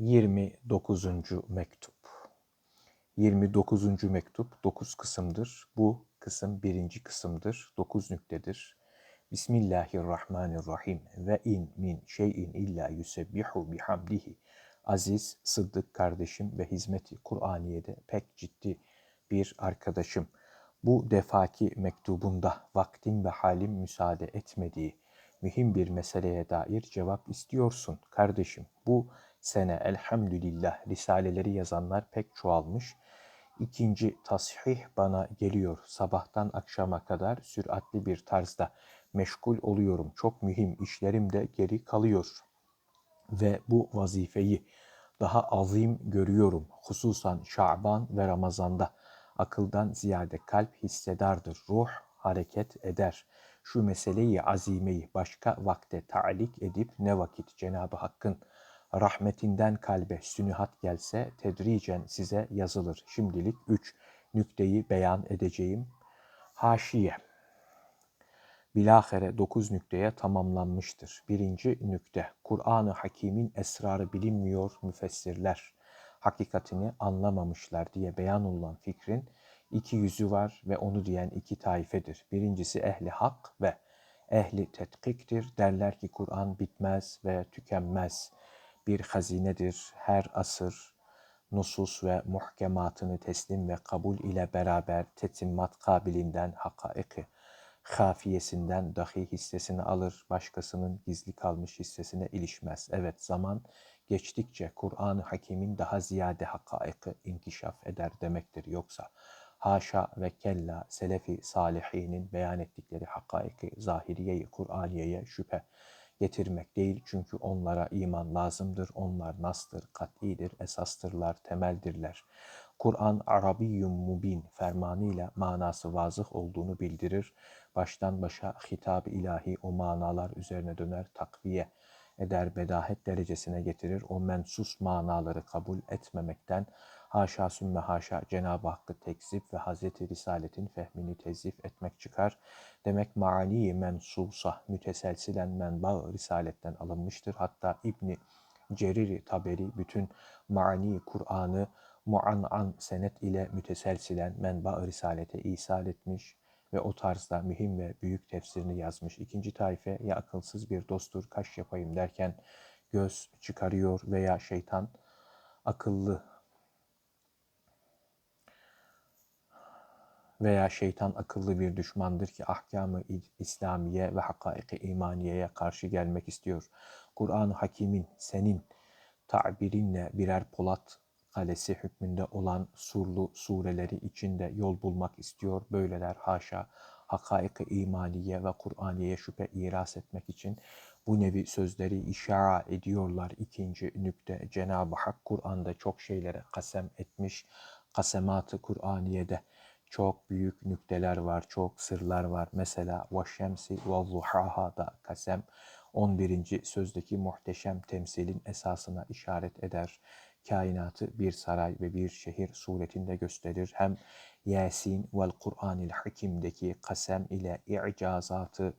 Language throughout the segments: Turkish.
29. mektup. 29. mektup 9 kısımdır. Bu kısım birinci kısımdır. 9 nüktedir. Bismillahirrahmanirrahim. Ve in min şeyin illa yusebbihu bihamdihi. Aziz, Sıddık kardeşim ve hizmeti Kur'aniye'de pek ciddi bir arkadaşım. Bu defaki mektubunda vaktim ve halim müsaade etmediği mühim bir meseleye dair cevap istiyorsun kardeşim. Bu sene elhamdülillah risaleleri yazanlar pek çoğalmış. İkinci tasih bana geliyor. Sabahtan akşama kadar süratli bir tarzda meşgul oluyorum. Çok mühim işlerim de geri kalıyor. Ve bu vazifeyi daha azim görüyorum. Hususan Şaban ve Ramazan'da akıldan ziyade kalp hissedardır. Ruh hareket eder. Şu meseleyi azimeyi başka vakte talik edip ne vakit Cenab-ı Hakk'ın rahmetinden kalbe sünühat gelse tedricen size yazılır. Şimdilik üç nükteyi beyan edeceğim. Haşiye. Bilahare dokuz nükteye tamamlanmıştır. Birinci nükte, Kur'an-ı Hakim'in esrarı bilinmiyor müfessirler. Hakikatini anlamamışlar diye beyan olan fikrin iki yüzü var ve onu diyen iki taifedir. Birincisi ehli hak ve ehli tetkiktir. Derler ki Kur'an bitmez ve tükenmez bir hazinedir. Her asır nusus ve muhkematını teslim ve kabul ile beraber tetimmat kabilinden hakaiki hafiyesinden dahi hissesini alır, başkasının gizli kalmış hissesine ilişmez. Evet zaman geçtikçe Kur'an-ı Hakim'in daha ziyade hakaiki inkişaf eder demektir. Yoksa haşa ve kella selefi salihinin beyan ettikleri hakaiki zahiriyeyi Kur'aniye'ye şüphe getirmek değil. Çünkü onlara iman lazımdır. Onlar nastır, kat'idir, esastırlar, temeldirler. Kur'an Arabiyyum mubin fermanıyla manası vazıh olduğunu bildirir. Baştan başa hitap ilahi o manalar üzerine döner, takviye eder, bedahet derecesine getirir. O mensus manaları kabul etmemekten haşa sümme haşa Cenab-ı Hakk'ı tekzip ve Hazreti Risaletin fehmini tezif etmek çıkar. Demek mani mensusa müteselsilen menba risaletten alınmıştır. Hatta İbni Ceriri Taberi bütün mani Kur'an'ı muan'an senet ile müteselsilen menba risalete isal etmiş ve o tarzda mühim ve büyük tefsirini yazmış. İkinci taife ya akılsız bir dosttur kaş yapayım derken göz çıkarıyor veya şeytan akıllı veya şeytan akıllı bir düşmandır ki ahkamı İslamiye ve hakaiki imaniyeye karşı gelmek istiyor. Kur'an-ı Hakim'in senin tabirinle birer polat kalesi hükmünde olan surlu sureleri içinde yol bulmak istiyor. Böyleler haşa hakaiki imaniye ve Kur'aniye şüphe iras etmek için bu nevi sözleri işara ediyorlar. İkinci nükte Cenab-ı Hak Kur'an'da çok şeylere kasem etmiş. Kasematı Kur'aniye'de çok büyük nükteler var, çok sırlar var. Mesela Vaşşemsi Valluhaha da kasem 11. sözdeki muhteşem temsilin esasına işaret eder. Kainatı bir saray ve bir şehir suretinde gösterir. Hem Yasin vel Kur'anil Hakim'deki kasem ile i'cazatı,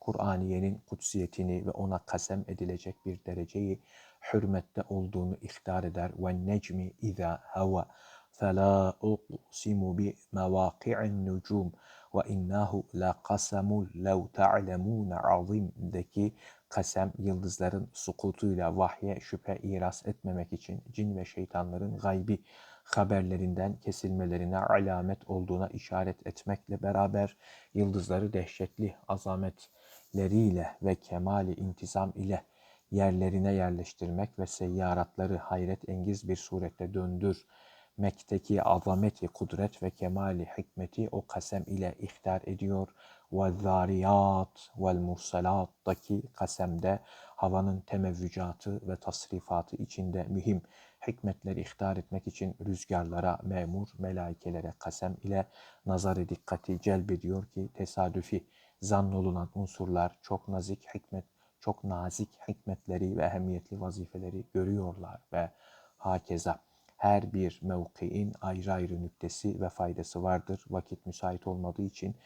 Kur'aniyenin kutsiyetini ve ona kasem edilecek bir dereceyi hürmette olduğunu ihtar eder. Ve necmi iza hava فَلَا أُقْسِمُ بِمَوَاقِعِ النُّجُومِ وَاِنَّهُ لَقَسَمُ لَوْ تَعْلَمُونَ عَظِيم'deki kasem yıldızların sukutuyla vahye şüphe iras etmemek için cin ve şeytanların gaybi haberlerinden kesilmelerine alamet olduğuna işaret etmekle beraber yıldızları dehşetli azametleriyle ve kemali intizam ile yerlerine yerleştirmek ve seyyaratları hayret engiz bir surette döndür Mekteki azameti, kudret ve kemali hikmeti o kasem ile ihtar ediyor. Ve zariyat vel mursalat'taki kasemde havanın temevvücatı ve tasrifatı içinde mühim hikmetleri ihtar etmek için rüzgarlara, memur, melaikelere kasem ile nazarı dikkati celbediyor ki tesadüfi zannolunan unsurlar çok nazik hikmet, çok nazik hikmetleri ve ehemmiyetli vazifeleri görüyorlar ve hakeza her bir mevkiin ayrı ayrı nüktesi ve faydası vardır. Vakit müsait olmadığı için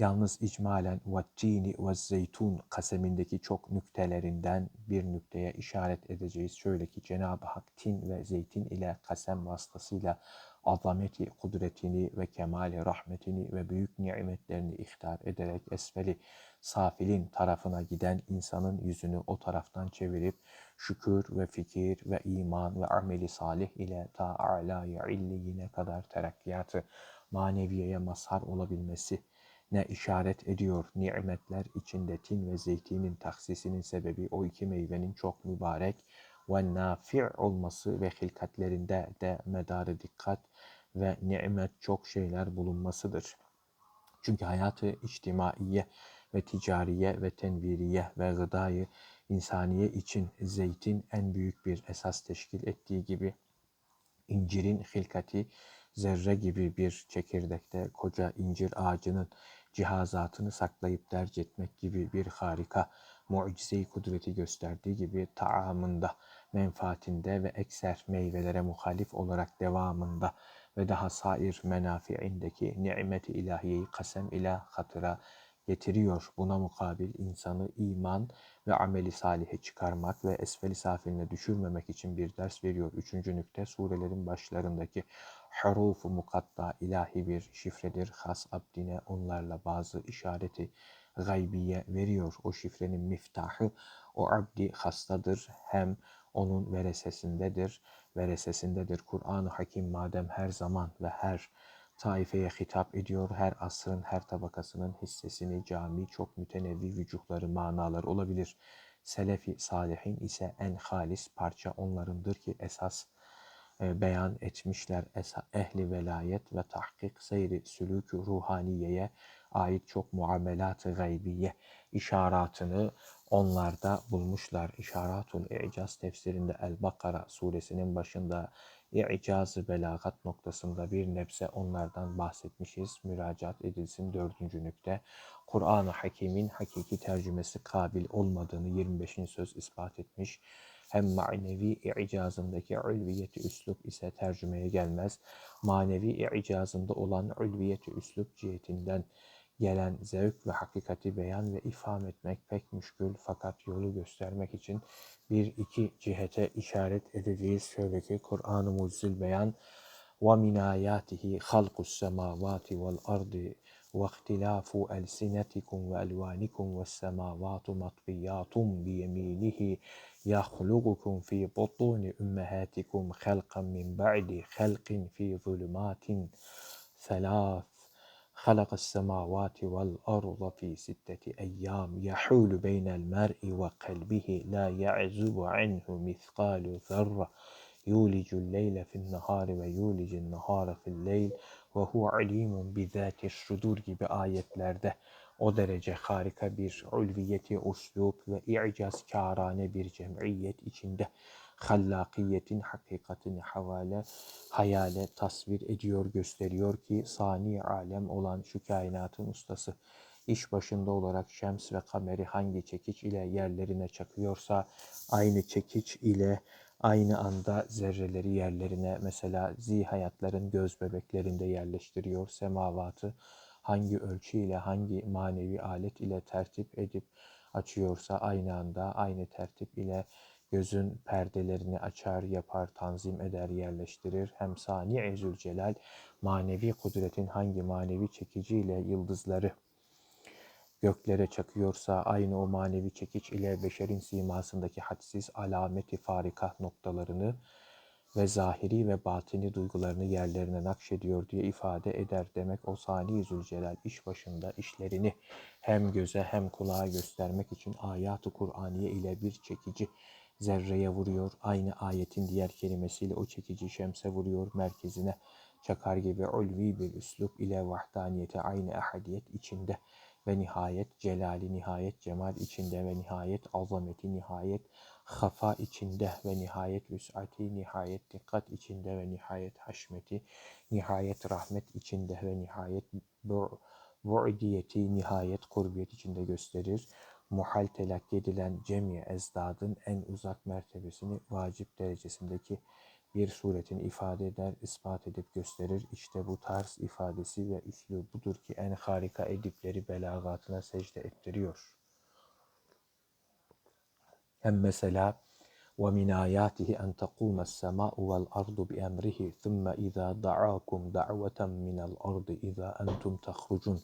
Yalnız icmalen vettini ve zeytun kasemindeki çok nüktelerinden bir nükteye işaret edeceğiz. Şöyle ki Cenab-ı Hak tin ve zeytin ile kasem vasıtasıyla azameti, kudretini ve kemali rahmetini ve büyük nimetlerini ihtar ederek esfeli safilin tarafına giden insanın yüzünü o taraftan çevirip şükür ve fikir ve iman ve ameli salih ile ta a'lâ illiyine kadar terakkiyatı maneviyeye mazhar olabilmesi ne işaret ediyor nimetler içinde tin ve zeytinin taksisinin sebebi o iki meyvenin çok mübarek ve nafi' olması ve hilkatlerinde de medarı dikkat ve nimet çok şeyler bulunmasıdır. Çünkü hayatı içtimaiye ve ticariye ve tenviriye ve gıdayı insaniye için zeytin en büyük bir esas teşkil ettiği gibi incirin hilkati zerre gibi bir çekirdekte koca incir ağacının cihazatını saklayıp derc etmek gibi bir harika mucize kudreti gösterdiği gibi taamında, menfaatinde ve ekser meyvelere muhalif olarak devamında ve daha sair menafiindeki nimeti ilahiyeyi kasem ila hatıra getiriyor. Buna mukabil insanı iman ve ameli salihe çıkarmak ve esfeli safiline düşürmemek için bir ders veriyor. Üçüncü nükte surelerin başlarındaki harufu mukatta ilahi bir şifredir. Has abdine onlarla bazı işareti gaybiye veriyor. O şifrenin miftahı o abdi hastadır. Hem onun veresesindedir. Veresesindedir. Kur'an-ı Hakim madem her zaman ve her taifeye hitap ediyor. Her asrın, her tabakasının hissesini, cami, çok mütenevvi vücuhları, manalar olabilir. Selefi salihin ise en halis parça onlarındır ki esas e, beyan etmişler. Esa, ehli velayet ve tahkik seyri sülük ruhaniyeye ait çok muamelat-ı gaybiye işaratını onlarda bulmuşlar. İşaratul İcaz tefsirinde El-Bakara suresinin başında İcaz-ı belagat noktasında bir nebze onlardan bahsetmişiz. Müracaat edilsin dördüncü nükte. Kur'an-ı Hakim'in hakiki tercümesi kabil olmadığını 25. söz ispat etmiş. Hem manevi icazındaki ulviyeti üslup ise tercümeye gelmez. Manevi icazında olan ulviyeti üslup cihetinden gelen zevk ve hakikati beyan ve ifham etmek pek müşkül fakat yolu göstermek için bir iki cihete işaret edeceğiz. Şöyle ki Kur'an-ı Mucizül Beyan وَمِنْ آيَاتِهِ خَلْقُ السَّمَاوَاتِ وَالْأَرْضِ وَاخْتِلَافُ أَلْسِنَتِكُمْ وَأَلْوَانِكُمْ وَالسَّمَاوَاتُ مَطْوِيَّاتٌ بِيَمِينِهِ يَخْلُقُكُمْ فِي بُطُونِ أُمَّهَاتِكُمْ خَلْقًا مِنْ بَعْدِ خَلْقٍ فِي ظُلُمَاتٍ ثَلَاثٍ خلق السماوات والأرض في ستة أيام يحول بين المرء وقلبه لا يعزب عنه مثقال ذرة يولج الليل في النهار ويولج النهار في الليل ve huve alimun bizati sudur gibi ayetlerde o derece harika bir ulviyeti, uslub ve i'cazkârane bir cemiyet içinde hallakiyetin hakikatini havale, hayale tasvir ediyor, gösteriyor ki sani alem olan şu kainatın ustası. İş başında olarak şems ve kameri hangi çekiç ile yerlerine çakıyorsa aynı çekiç ile aynı anda zerreleri yerlerine mesela zihayatların göz bebeklerinde yerleştiriyor semavatı hangi ölçü ile hangi manevi alet ile tertip edip açıyorsa aynı anda aynı tertip ile gözün perdelerini açar, yapar, tanzim eder, yerleştirir. Hem Sani Zülcelal manevi kudretin hangi manevi çekiciyle yıldızları göklere çakıyorsa aynı o manevi çekiç ile beşerin simasındaki hadsiz alameti farika noktalarını ve zahiri ve batini duygularını yerlerine nakşediyor diye ifade eder. Demek o Sani Zülcelal iş başında işlerini hem göze hem kulağa göstermek için ayat-ı Kur'aniye ile bir çekici zerreye vuruyor. Aynı ayetin diğer kelimesiyle o çekici şemse vuruyor merkezine. Çakar gibi ulvi bir üslup ile vahdaniyete aynı ahadiyet içinde ve nihayet celali nihayet cemal içinde ve nihayet azameti nihayet hafa içinde ve nihayet vüs'ati nihayet dikkat içinde ve nihayet haşmeti nihayet rahmet içinde ve nihayet bu'diyeti nihayet kurbiyet içinde gösterir muhal telakki edilen cemi ezdadın en uzak mertebesini vacip derecesindeki bir suretini ifade eder, ispat edip gösterir. İşte bu tarz ifadesi ve üslubudur ki en harika edipleri belagatına secde ettiriyor. Hem mesela وَمِنْ آيَاتِهِ أَنْ تَقُومَ السَّمَاءُ وَالْأَرْضُ بِأَمْرِهِ ثُمَّ إِذَا دَعَاكُمْ دَعْوَةً مِنَ الْأَرْضِ إِذَا أَنْتُمْ تَخْرُجُونَ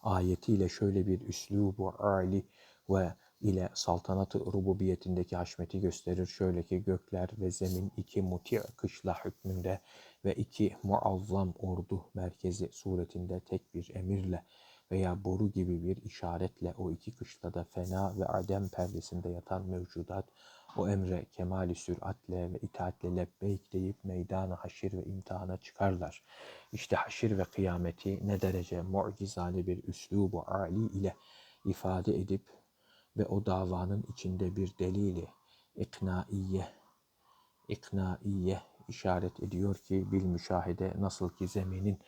Ayetiyle şöyle bir üslubu ali ve ile saltanatı rububiyetindeki haşmeti gösterir. Şöyle ki gökler ve zemin iki muti' kışla hükmünde ve iki muazzam ordu merkezi suretinde tek bir emirle veya boru gibi bir işaretle o iki kışlada fena ve adem perdesinde yatan mevcudat o emre kemali süratle ve itaatle lebbeyk deyip meydana haşir ve imtihana çıkarlar. İşte haşir ve kıyameti ne derece mucizane bir üslubu ali ile ifade edip ve o davanın içinde bir delili iknaiye iknaiye işaret ediyor ki bil müşahede nasıl ki zeminin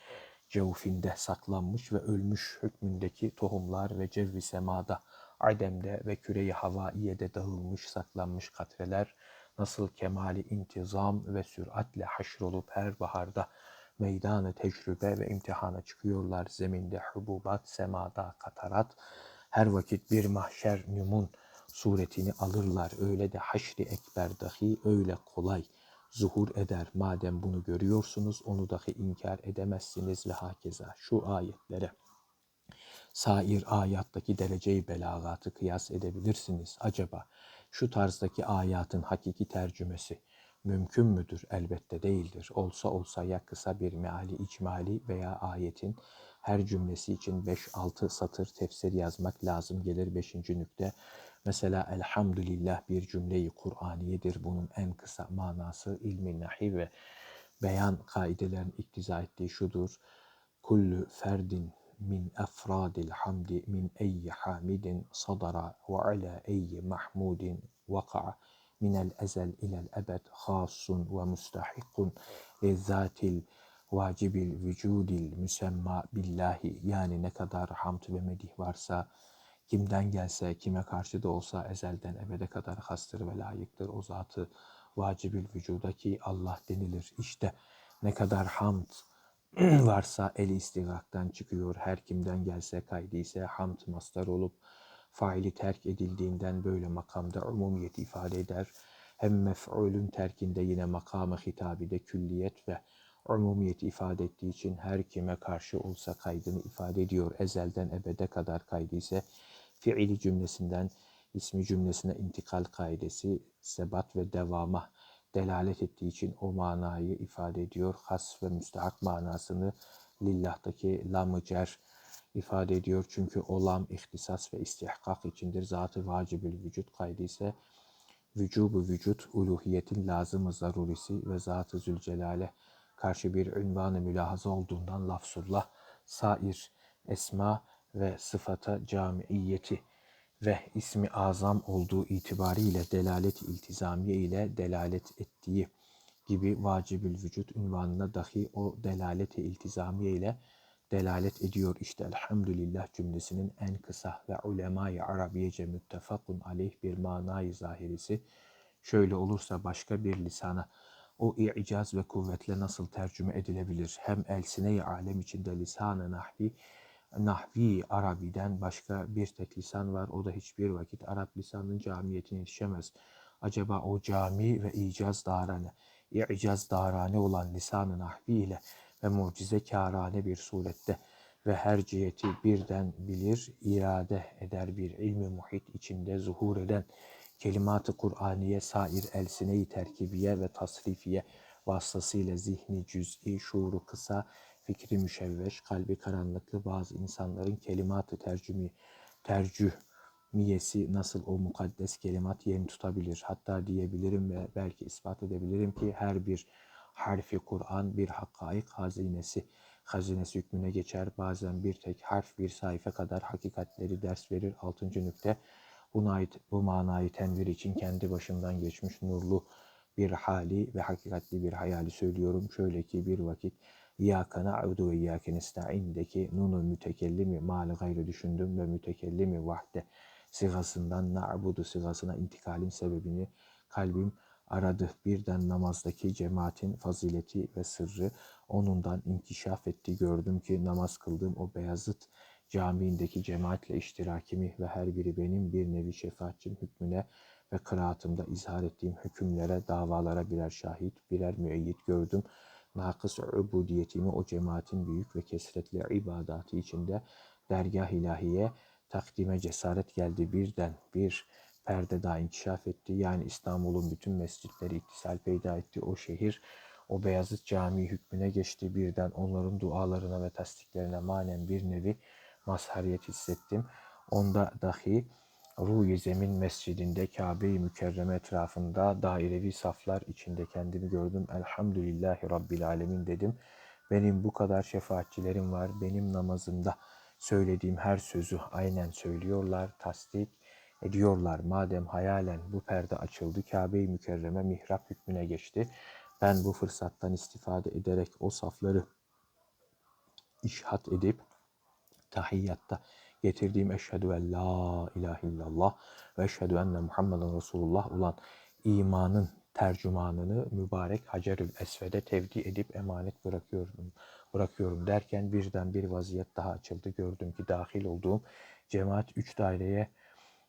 cevfinde saklanmış ve ölmüş hükmündeki tohumlar ve cevvi semada, ademde ve küreyi havaiyede dağılmış saklanmış katreler nasıl kemali intizam ve süratle haşrolup her baharda meydanı tecrübe ve imtihana çıkıyorlar zeminde hububat, semada katarat, her vakit bir mahşer nümun suretini alırlar. Öyle de haşri ekber dahi öyle kolay zuhur eder. Madem bunu görüyorsunuz onu dahi inkar edemezsiniz ve hakeza şu ayetlere sair ayattaki dereceyi belagatı kıyas edebilirsiniz. Acaba şu tarzdaki ayatın hakiki tercümesi mümkün müdür? Elbette değildir. Olsa olsa ya kısa bir meali icmali veya ayetin her cümlesi için 5-6 satır tefsir yazmak lazım gelir 5. nükte. Mesela elhamdülillah bir cümleyi Kur'aniyedir. Bunun en kısa manası ilmi nahi ve beyan kaidelerin iktiza ettiği şudur. Kullu ferdin min efradil hamdi min eyyi hamidin sadara ve ala eyyi mahmudin vaka'a minel ezel ilel ebed hasun ve mustahikun lezzatil vacibil vücudil müsemma billahi yani ne kadar hamd ve medih varsa kimden gelse kime karşı da olsa ezelden ebede kadar hastır ve layıktır o zatı vacibil vücuda ki Allah denilir. İşte ne kadar hamd varsa el istigaktan çıkıyor. Her kimden gelse kaydıysa hamd mastar olup faili terk edildiğinden böyle makamda umumiyet ifade eder. Hem mef'ulün terkinde yine makamı hitabide külliyet ve umumiyet ifade ettiği için her kime karşı olsa kaydını ifade ediyor. Ezelden ebede kadar kaydı ise fiili cümlesinden ismi cümlesine intikal kaidesi sebat ve devama delalet ettiği için o manayı ifade ediyor. Has ve müstahak manasını lillahtaki lam cer ifade ediyor. Çünkü o lam ihtisas ve istihkak içindir. Zatı vacibül vücut kaydı ise vücubu vücut uluhiyetin lazımı zarurisi ve Zat-ı Zülcelal'e karşı bir ünvanı mülahaza olduğundan lafzullah sair esma ve sıfata camiiyeti ve ismi azam olduğu itibariyle delalet iltizamiye ile delalet ettiği gibi vacibül vücut ünvanına dahi o delalet-i iltizamiye ile delalet ediyor. İşte elhamdülillah cümlesinin en kısa ve ulemayı arabiyece müttefakun aleyh bir manayı zahirisi şöyle olursa başka bir lisana o i'caz ve kuvvetle nasıl tercüme edilebilir? Hem elsine-i alem içinde lisan-ı nahvi Nahvi Arabi'den başka bir tek lisan var. O da hiçbir vakit Arap lisanının camiyetine yetişemez. Acaba o cami ve icaz darane, i'caz darane olan lisan-ı Nahvi ile ve mucize kârane bir surette ve her ciheti birden bilir, irade eder bir ilmi muhit içinde zuhur eden kelimat-ı Kur'aniye sair elsine-i terkibiye ve tasrifiye vasıtasıyla zihni cüz'i, şuuru kısa, fikri müşevveş, kalbi karanlıklı bazı insanların kelimat-ı tercümi, tercümiyesi nasıl o mukaddes kelimat yerini tutabilir? Hatta diyebilirim ve belki ispat edebilirim ki her bir harfi Kur'an bir hakkaik hazinesi, hazinesi hükmüne geçer. Bazen bir tek harf bir sayfa kadar hakikatleri ders verir. Altıncı nükte buna ait, bu manayı tenvir için kendi başımdan geçmiş nurlu bir hali ve hakikatli bir hayali söylüyorum. Şöyle ki bir vakit İyyâke na'budu ve iyyâke nesta'in'deki nunu mütekellimi mali gayrı düşündüm ve mütekellimi vahde sigasından na'budu sigasına intikalin sebebini kalbim aradı. Birden namazdaki cemaatin fazileti ve sırrı onundan inkişaf etti. Gördüm ki namaz kıldığım o Beyazıt Camii'ndeki cemaatle iştirakimi ve her biri benim bir nevi şefaatçim hükmüne ve kıraatımda izhar ettiğim hükümlere, davalara birer şahit, birer müeyyit gördüm. Nakıs ubudiyetimi o cemaatin büyük ve kesretli ibadatı içinde dergah ilahiye takdime cesaret geldi birden bir perde daha inkişaf etti. Yani İstanbul'un bütün mescitleri ittisal peyda etti. O şehir o Beyazıt Camii hükmüne geçti. Birden onların dualarına ve tasdiklerine manen bir nevi mazhariyet hissettim. Onda dahi Ruhi Zemin Mescidinde Kabe-i Mükerreme etrafında dairevi saflar içinde kendimi gördüm. Elhamdülillahi Rabbil Alemin dedim. Benim bu kadar şefaatçilerim var. Benim namazımda söylediğim her sözü aynen söylüyorlar, tasdik ediyorlar. Madem hayalen bu perde açıldı, Kabe-i Mükerreme mihrap hükmüne geçti. Ben bu fırsattan istifade ederek o safları işhat edip tahiyyatta getirdiğim eşhedü en la ilahe illallah ve eşhedü enne Muhammeden Resulullah olan imanın tercümanını mübarek Hacerül Esved'e tevdi edip emanet bırakıyorum bırakıyorum derken birden bir vaziyet daha açıldı. Gördüm ki dahil olduğum cemaat üç daireye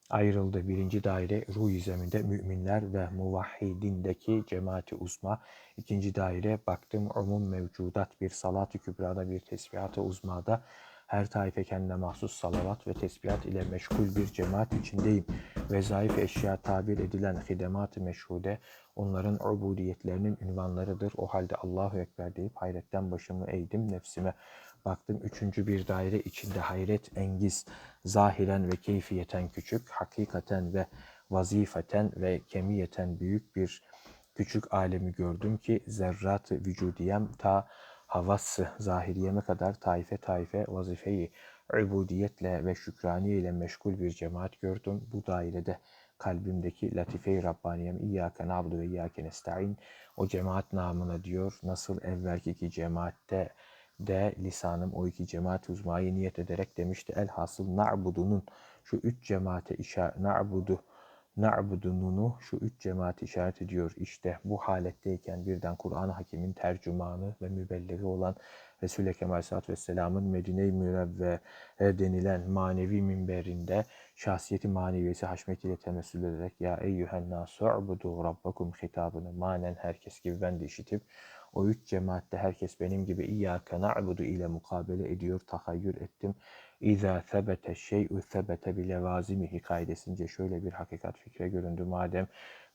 ayrıldı. Birinci daire ruh zeminde müminler ve muvahhidindeki cemaati uzma. İkinci daire baktım umum mevcudat bir salat-ı kübrada bir tesbihat-ı uzmada her taife kendine mahsus salavat ve tesbihat ile meşgul bir cemaat içindeyim. Vezaif eşya tabir edilen hidemat-ı meşhude onların ubudiyetlerinin ünvanlarıdır. O halde Allahu Ekber deyip hayretten başımı eğdim nefsime. Baktım üçüncü bir daire içinde hayret engiz, zahiren ve keyfiyeten küçük, hakikaten ve vazifeten ve kemiyeten büyük bir küçük alemi gördüm ki zerrat-ı vücudiyem ta havası zahiriyeme kadar taife taife vazifeyi ubudiyetle ve şükraniye ile meşgul bir cemaat gördüm. Bu dairede kalbimdeki latife-i Rabbaniyem İyyâke na'budu ve İyyâke nesta'in o cemaat namına diyor. Nasıl evvelki iki cemaatte de lisanım o iki cemaat uzmayı niyet ederek demişti. Elhasıl na'budunun şu üç cemaate işaret na'budu na'budununu şu üç cemaat işaret ediyor. İşte bu haletteyken birden Kur'an-ı Hakim'in tercümanı ve mübelleği olan Resul-i Ekrem Aleyhisselatü Vesselam'ın Medine-i Mürevve denilen manevi minberinde şahsiyeti maneviyesi haşmetiyle temessül ederek Ya eyyühen nasu ubudu rabbakum hitabını manen herkes gibi ben de işitip o üç cemaatte herkes benim gibi İyyâke na'budu ile mukabele ediyor, tahayyür ettim. İzâ sebete şey'ü sebete bile vazimihi kaidesince şöyle bir hakikat fikre göründü. Madem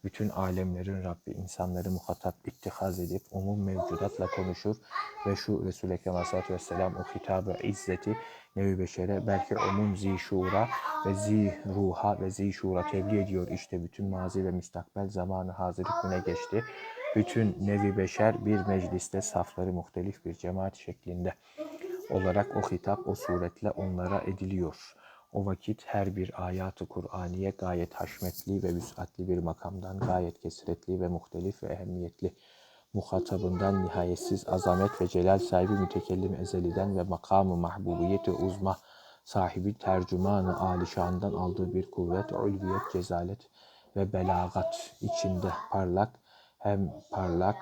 bütün alemlerin Rabbi insanları muhatap ittihaz edip umum mevcudatla konuşur ve şu Resul-i Ekrem Aleyhisselatü Vesselam o hitabı izzeti nevi beşere belki umum zişura ve zi ruha ve zişura tebliğ ediyor. İşte bütün mazi ve müstakbel zamanı hazır hükmüne geçti. Bütün nevi beşer bir mecliste safları muhtelif bir cemaat şeklinde olarak o hitap o suretle onlara ediliyor. O vakit her bir ayatı Kur'aniye gayet haşmetli ve müsatli bir makamdan gayet kesretli ve muhtelif ve ehemmiyetli muhatabından nihayetsiz azamet ve celal sahibi mütekellim ezeliden ve makamı mahbubiyeti uzma sahibi tercümanı alişandan aldığı bir kuvvet, ulviyet, cezalet ve belagat içinde parlak hem parlak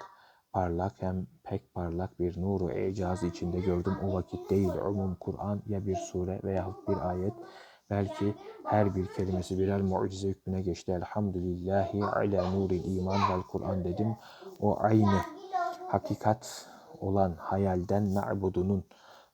parlak hem pek parlak bir nuru icaz içinde gördüm. O vakit değil umum Kur'an ya bir sure veya bir ayet belki her bir kelimesi birer mucize hükmüne geçti. Elhamdülillahi ala nuril iman vel Kur'an dedim. O aynı hakikat olan hayalden na'budunun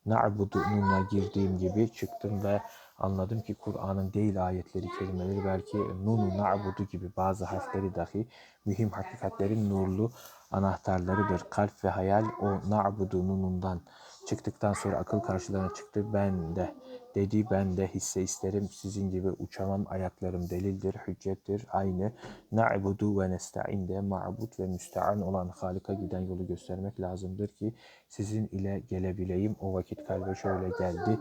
na'budununa girdiğim gibi çıktım ve anladım ki Kur'an'ın değil ayetleri, kelimeleri belki nunu na'budu gibi bazı harfleri dahi mühim hakikatlerin nurlu anahtarlarıdır. Kalp ve hayal o na'budu nunundan çıktıktan sonra akıl karşılarına çıktı. Ben de dedi ben de hisse isterim sizin gibi uçamam ayaklarım delildir, hüccettir. Aynı na'budu ve nesta'in de ma'bud ve müstean olan Halik'a giden yolu göstermek lazımdır ki sizin ile gelebileyim. O vakit kalbe şöyle geldi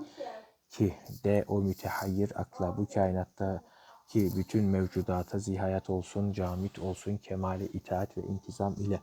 ki de o mütehayyir akla bu kainatta ki bütün mevcudata zihayat olsun, camit olsun, kemale itaat ve intizam ile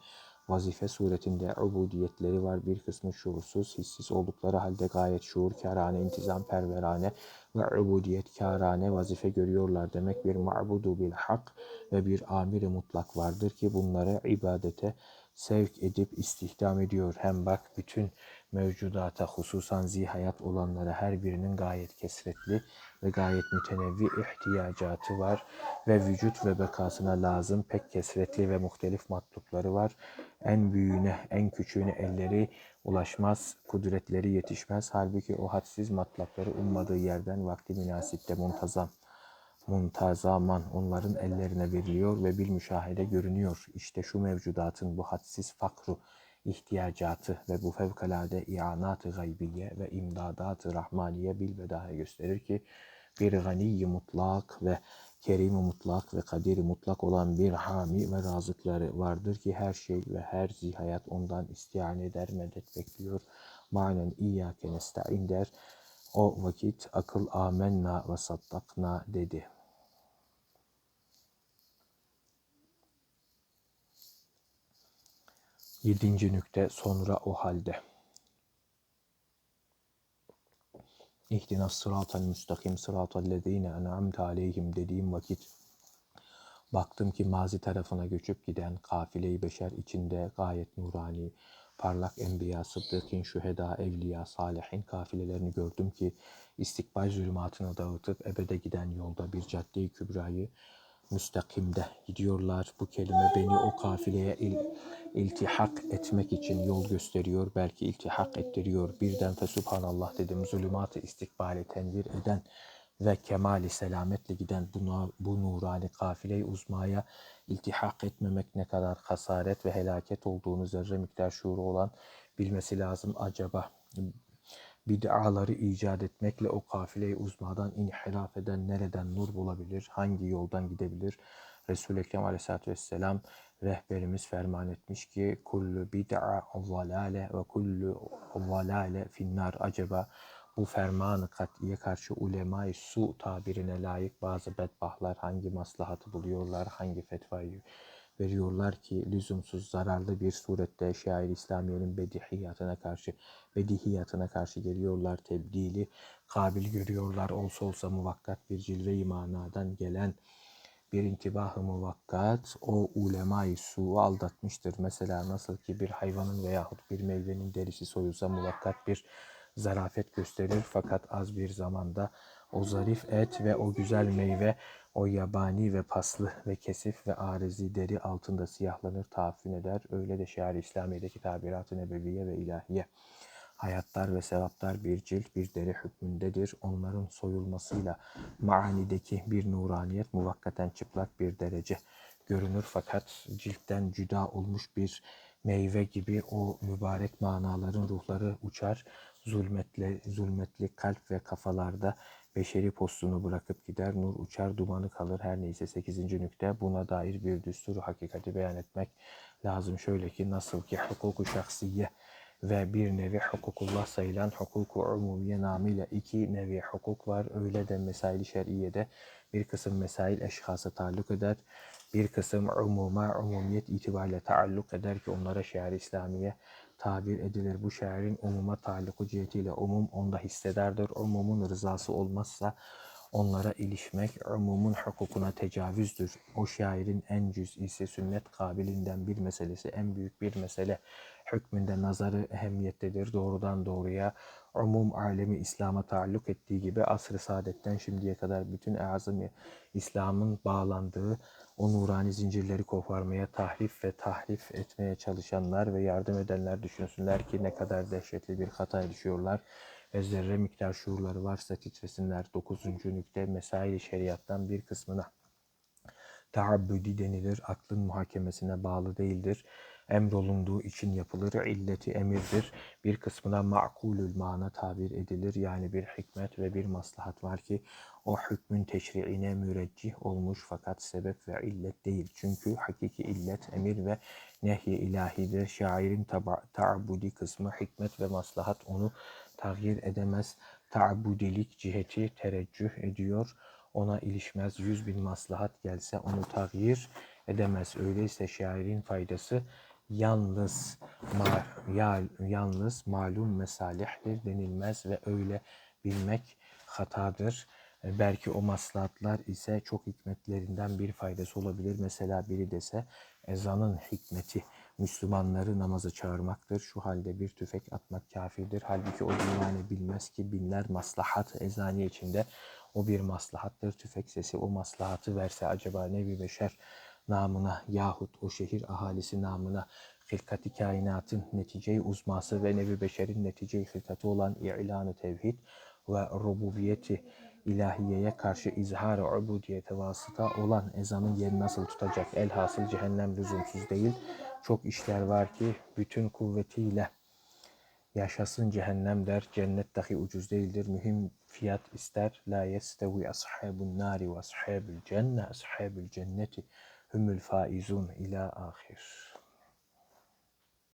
vazife suretinde ubudiyetleri var. Bir kısmı şuursuz, hissiz oldukları halde gayet şuur, kerane, intizam, perverane, ve ubudiyetkârane vazife görüyorlar demek bir ma'budu bil hak ve bir amiri mutlak vardır ki bunları ibadete sevk edip istihdam ediyor. Hem bak bütün mevcudata hususan zihayat olanlara her birinin gayet kesretli ve gayet mütenevvi ihtiyacatı var ve vücut ve bekasına lazım pek kesretli ve muhtelif matlupları var. En büyüğüne, en küçüğüne elleri ulaşmaz, kudretleri yetişmez. Halbuki o hadsiz matlapları ummadığı yerden vakti münasipte muntazam muntazaman onların ellerine veriliyor ve bir müşahede görünüyor. İşte şu mevcudatın bu hadsiz fakru ihtiyacatı ve bu fevkalade i'anat-ı gaybiye ve imdadat-ı rahmaniye bilbedahe gösterir ki bir gani mutlak ve kerim mutlak ve kadir mutlak olan bir hami ve razıkları vardır ki her şey ve her zihayat ondan istiyan eder, medet bekliyor. Manen iyyâke nesta'in der. O vakit akıl amenna ve saddakna dedi. Yedinci nükte sonra o halde. İhdinas sıratal müstakim sıratal lezine en'amte aleyhim dediğim vakit baktım ki mazi tarafına göçüp giden kafile-i beşer içinde gayet nurani, parlak enbiya, sıddıkin, şüheda, evliya, salihin kafilelerini gördüm ki istikbal zulmatını dağıtıp ebede giden yolda bir cadde-i kübrayı müstakimde gidiyorlar. Bu kelime beni o kafileye il, iltihak etmek için yol gösteriyor. Belki iltihak ettiriyor. Birden fe subhanallah dedim. Zulümatı istikbali tenvir eden ve kemali selametle giden bu, bu nurani kafile-i uzmaya iltihak etmemek ne kadar hasaret ve helaket olduğunu zerre miktar şuuru olan bilmesi lazım. Acaba bid'aları icat etmekle o kafile-i uzmadan inhiraf eden nereden nur bulabilir, hangi yoldan gidebilir? Resul-i Ekrem aleyhissalatü vesselam rehberimiz ferman etmiş ki kullu bid'a zalale ve kullu zalale finnar. Acaba bu fermanı kat'iye karşı ulema-i su tabirine layık bazı bedbahlar hangi maslahatı buluyorlar, hangi fetvayı veriyorlar ki lüzumsuz zararlı bir surette şair İslamiye'nin bedihiyatına karşı bedihiyatına karşı geliyorlar tebdili kabil görüyorlar olsa olsa muvakkat bir cilve-i manadan gelen bir intibahı muvakkat o ulemayı su aldatmıştır. Mesela nasıl ki bir hayvanın veyahut bir meyvenin derisi soyulsa muvakkat bir zarafet gösterir fakat az bir zamanda o zarif et ve o güzel meyve o yabani ve paslı ve kesif ve arizi deri altında siyahlanır, tahaffün eder. Öyle de şiar-ı İslamiye'deki tabirat-ı nebeviye ve ilahiye. Hayatlar ve sevaplar bir cilt, bir deri hükmündedir. Onların soyulmasıyla maanideki bir nuraniyet muvakkaten çıplak bir derece görünür fakat ciltten cüda olmuş bir meyve gibi o mübarek manaların ruhları uçar. Zulmetle, zulmetli kalp ve kafalarda beşeri postunu bırakıp gider, nur uçar, dumanı kalır. Her neyse 8. nükte buna dair bir düsturu hakikati beyan etmek lazım. Şöyle ki nasıl ki hukuku şahsiye ve bir nevi hukukullah sayılan hukuku umumiye namıyla iki nevi hukuk var. Öyle de mesail-i şer'iyede bir kısım mesail eşhasa taalluk eder. Bir kısım umuma, umumiyet itibariyle taalluk eder ki onlara şiar İslamiye tabir edilir. Bu şairin umuma taluku cihetiyle umum onda hissedardır. Umumun rızası olmazsa onlara ilişmek umumun hukukuna tecavüzdür. O şairin en cüz'isi sünnet kabilinden bir meselesi, en büyük bir mesele hükmünde nazarı ehemmiyettedir. Doğrudan doğruya umum alemi İslam'a taalluk ettiği gibi asr-ı saadetten şimdiye kadar bütün azım İslam'ın bağlandığı o nurani zincirleri koparmaya, tahrif ve tahrif etmeye çalışanlar ve yardım edenler düşünsünler ki ne kadar dehşetli bir hataya düşüyorlar ve zerre miktar şuurları varsa titresinler. Dokuzuncu nükte mesail şeriattan bir kısmına taabbüdi denilir. Aklın muhakemesine bağlı değildir emrolunduğu için yapılır. İlleti emirdir. Bir kısmına makulül mana tabir edilir. Yani bir hikmet ve bir maslahat var ki o hükmün teşriine müreccih olmuş fakat sebep ve illet değil. Çünkü hakiki illet emir ve nehy ilahidir. Şairin taabudi kısmı hikmet ve maslahat onu tağyir edemez. Taabudilik ciheti tereccüh ediyor. Ona ilişmez. Yüz bin maslahat gelse onu tağyir edemez. Öyleyse şairin faydası yalnız ma, ya, yalnız malum mesalihtir denilmez ve öyle bilmek hatadır. E, Belki o maslahatlar ise çok hikmetlerinden bir faydası olabilir. Mesela biri dese ezanın hikmeti Müslümanları namaza çağırmaktır. Şu halde bir tüfek atmak kafirdir. Halbuki o yani bilmez ki binler maslahat ezaniye içinde o bir maslahattır. Tüfek sesi o maslahatı verse acaba Nebi Beşer namına yahut o şehir ahalisi namına hilkati kainatın netice-i uzması ve Nebi Beşer'in netice-i hilkati olan ilanı tevhid ve rububiyeti ilahiyeye karşı izhar-ı ubudiyete vasıta olan ezanın yerini nasıl tutacak? Elhasıl cehennem lüzumsuz değil. Çok işler var ki bütün kuvvetiyle yaşasın cehennem der. Cennet dahi ucuz değildir. Mühim fiyat ister. La yestevi ashabun nari ve ashabul cenne. Ashabul cenneti هم الفائزون إلى آخر.